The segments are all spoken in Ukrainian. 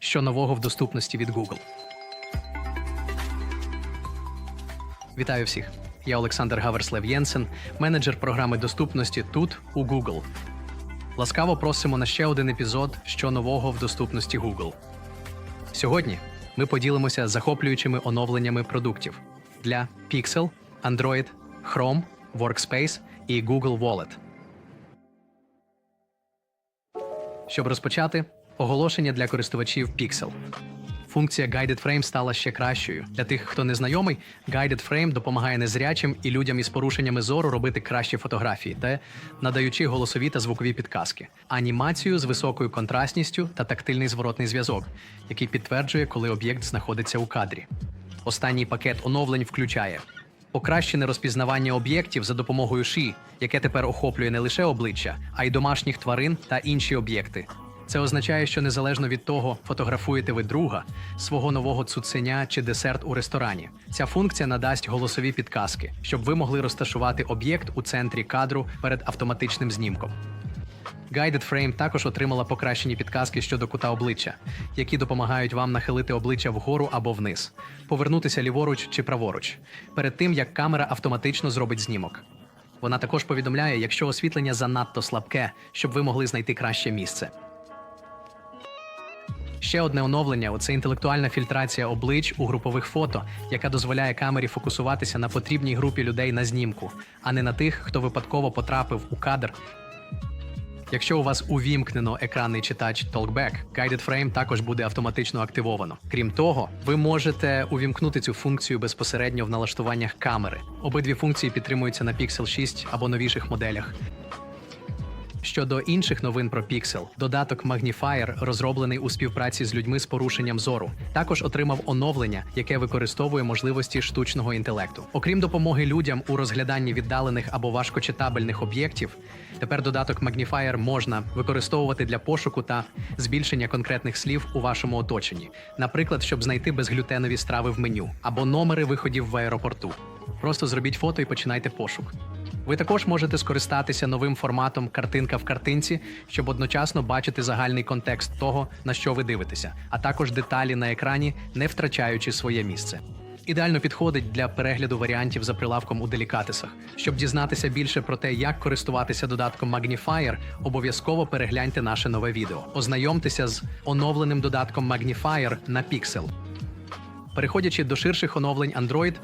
що нового в доступності від Google. Вітаю всіх! Я Олександр Гаверслев Єнсен, менеджер програми доступності тут у Google. Ласкаво просимо на ще один епізод, що нового в доступності Google. Сьогодні ми поділимося захоплюючими оновленнями продуктів для Pixel, Android, Chrome, Workspace і Google Wallet. Щоб розпочати, оголошення для користувачів Pixel. Функція Guided Frame стала ще кращою. Для тих, хто не знайомий, Guided Frame допомагає незрячим і людям із порушеннями зору робити кращі фотографії, та надаючи голосові та звукові підказки, анімацію з високою контрастністю та тактильний зворотний зв'язок, який підтверджує, коли об'єкт знаходиться у кадрі. Останній пакет оновлень включає покращене розпізнавання об'єктів за допомогою ши, яке тепер охоплює не лише обличчя, а й домашніх тварин та інші об'єкти. Це означає, що незалежно від того, фотографуєте ви друга, свого нового цуценя чи десерт у ресторані. Ця функція надасть голосові підказки, щоб ви могли розташувати об'єкт у центрі кадру перед автоматичним знімком. Guided Frame також отримала покращені підказки щодо кута обличчя, які допомагають вам нахилити обличчя вгору або вниз, повернутися ліворуч чи праворуч, перед тим як камера автоматично зробить знімок. Вона також повідомляє, якщо освітлення занадто слабке, щоб ви могли знайти краще місце. Ще одне оновлення це інтелектуальна фільтрація облич у групових фото, яка дозволяє камері фокусуватися на потрібній групі людей на знімку, а не на тих, хто випадково потрапив у кадр. Якщо у вас увімкнено екранний читач Talkback, Guided Frame також буде автоматично активовано. Крім того, ви можете увімкнути цю функцію безпосередньо в налаштуваннях камери. Обидві функції підтримуються на Pixel 6 або новіших моделях. Щодо інших новин про Pixel, додаток Magnifier, розроблений у співпраці з людьми з порушенням зору, також отримав оновлення, яке використовує можливості штучного інтелекту. Окрім допомоги людям у розгляданні віддалених або важкочитабельних об'єктів, тепер додаток Magnifier можна використовувати для пошуку та збільшення конкретних слів у вашому оточенні, наприклад, щоб знайти безглютенові страви в меню або номери виходів в аеропорту. Просто зробіть фото і починайте пошук. Ви також можете скористатися новим форматом картинка в картинці, щоб одночасно бачити загальний контекст того, на що ви дивитеся, а також деталі на екрані, не втрачаючи своє місце. Ідеально підходить для перегляду варіантів за прилавком у делікатесах. Щоб дізнатися більше про те, як користуватися додатком Magnifier, обов'язково перегляньте наше нове відео. Ознайомтеся з оновленим додатком Magnifier на Pixel. Переходячи до ширших оновлень Android,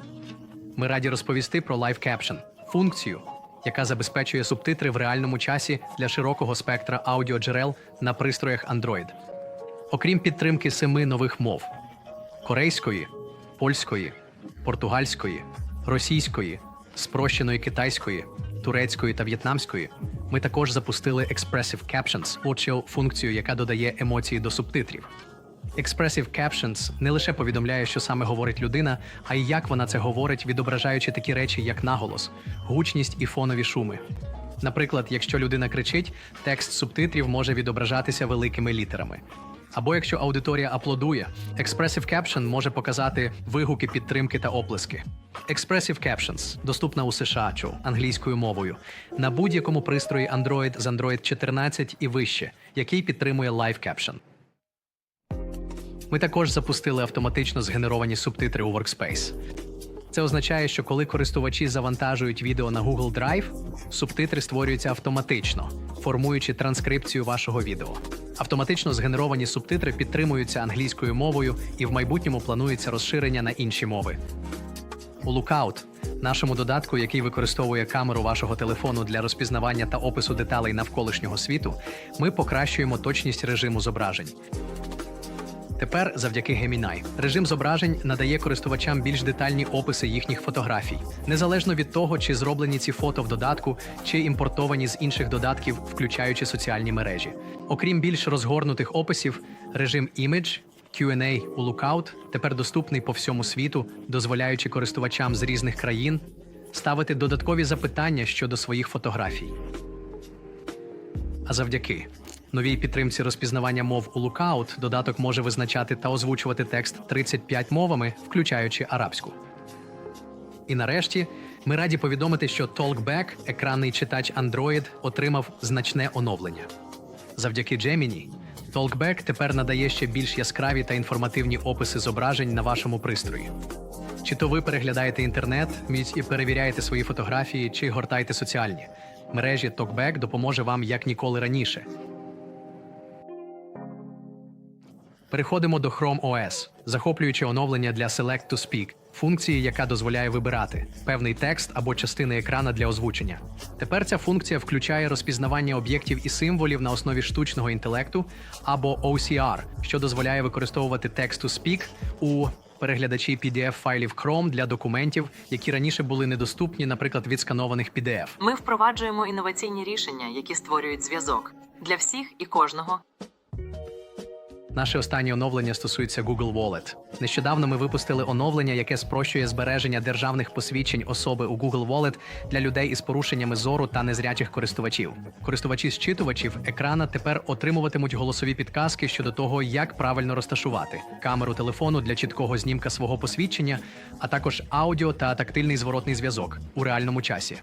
ми раді розповісти про Live Caption – функцію, яка забезпечує субтитри в реальному часі для широкого спектра аудіоджерел на пристроях Android. Окрім підтримки семи нових мов: корейської, польської, португальської, російської, спрощеної китайської, турецької та в'єтнамської, ми також запустили Expressive Captions – очіо функцію, яка додає емоції до субтитрів. Expressive Captions не лише повідомляє, що саме говорить людина, а й як вона це говорить, відображаючи такі речі, як наголос, гучність і фонові шуми. Наприклад, якщо людина кричить, текст субтитрів може відображатися великими літерами. Або якщо аудиторія аплодує, Expressive Caption може показати вигуки підтримки та оплески. Expressive Captions доступна у США англійською мовою на будь-якому пристрої Android з Android 14 і вище, який підтримує Live Caption. Ми також запустили автоматично згенеровані субтитри у Workspace. Це означає, що коли користувачі завантажують відео на Google Drive, субтитри створюються автоматично, формуючи транскрипцію вашого відео. Автоматично згенеровані субтитри підтримуються англійською мовою і в майбутньому планується розширення на інші мови. У Lookout, нашому додатку, який використовує камеру вашого телефону для розпізнавання та опису деталей навколишнього світу, ми покращуємо точність режиму зображень. Тепер, завдяки Gemini, режим зображень надає користувачам більш детальні описи їхніх фотографій, незалежно від того, чи зроблені ці фото в додатку, чи імпортовані з інших додатків, включаючи соціальні мережі. Окрім більш розгорнутих описів, режим Image Q&A у Lookout тепер доступний по всьому світу, дозволяючи користувачам з різних країн ставити додаткові запитання щодо своїх фотографій. А завдяки новій підтримці розпізнавання мов у Lookout додаток може визначати та озвучувати текст 35 мовами, включаючи арабську. І нарешті ми раді повідомити, що Talkback, екранний читач Android, отримав значне оновлення. Завдяки Gemini, Talkback тепер надає ще більш яскраві та інформативні описи зображень на вашому пристрої. Чи то ви переглядаєте інтернет міць і перевіряєте свої фотографії, чи гортаєте соціальні. Мережі Talkback допоможе вам як ніколи раніше. Переходимо до Chrome OS, захоплюючи оновлення для Select to Speak, функції, яка дозволяє вибирати певний текст або частини екрана для озвучення. Тепер ця функція включає розпізнавання об'єктів і символів на основі штучного інтелекту або OCR, що дозволяє використовувати Text to Speak у переглядачі PDF-файлів Chrome для документів, які раніше були недоступні, наприклад, відсканованих PDF. Ми впроваджуємо інноваційні рішення, які створюють зв'язок для всіх і кожного. Наше останнє оновлення стосується Google Wallet. Нещодавно ми випустили оновлення, яке спрощує збереження державних посвідчень особи у Google Wallet для людей із порушеннями зору та незрячих користувачів. Користувачі зчитувачів екрана тепер отримуватимуть голосові підказки щодо того, як правильно розташувати камеру телефону для чіткого знімка свого посвідчення, а також аудіо та тактильний зворотний зв'язок у реальному часі.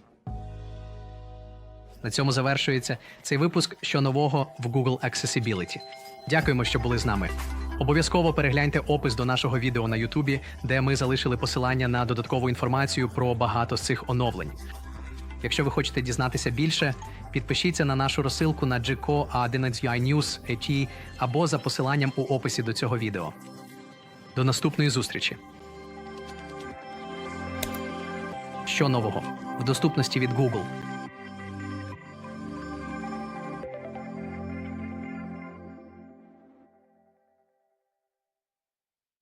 На цьому завершується цей випуск що нового в Google Accessibility. Дякуємо, що були з нами. Обов'язково перегляньте опис до нашого відео на Ютубі, де ми залишили посилання на додаткову інформацію про багато з цих оновлень. Якщо ви хочете дізнатися більше, підпишіться на нашу розсилку на GCO 11 News ET або за посиланням у описі до цього відео. До наступної зустрічі. Що нового в доступності від Google.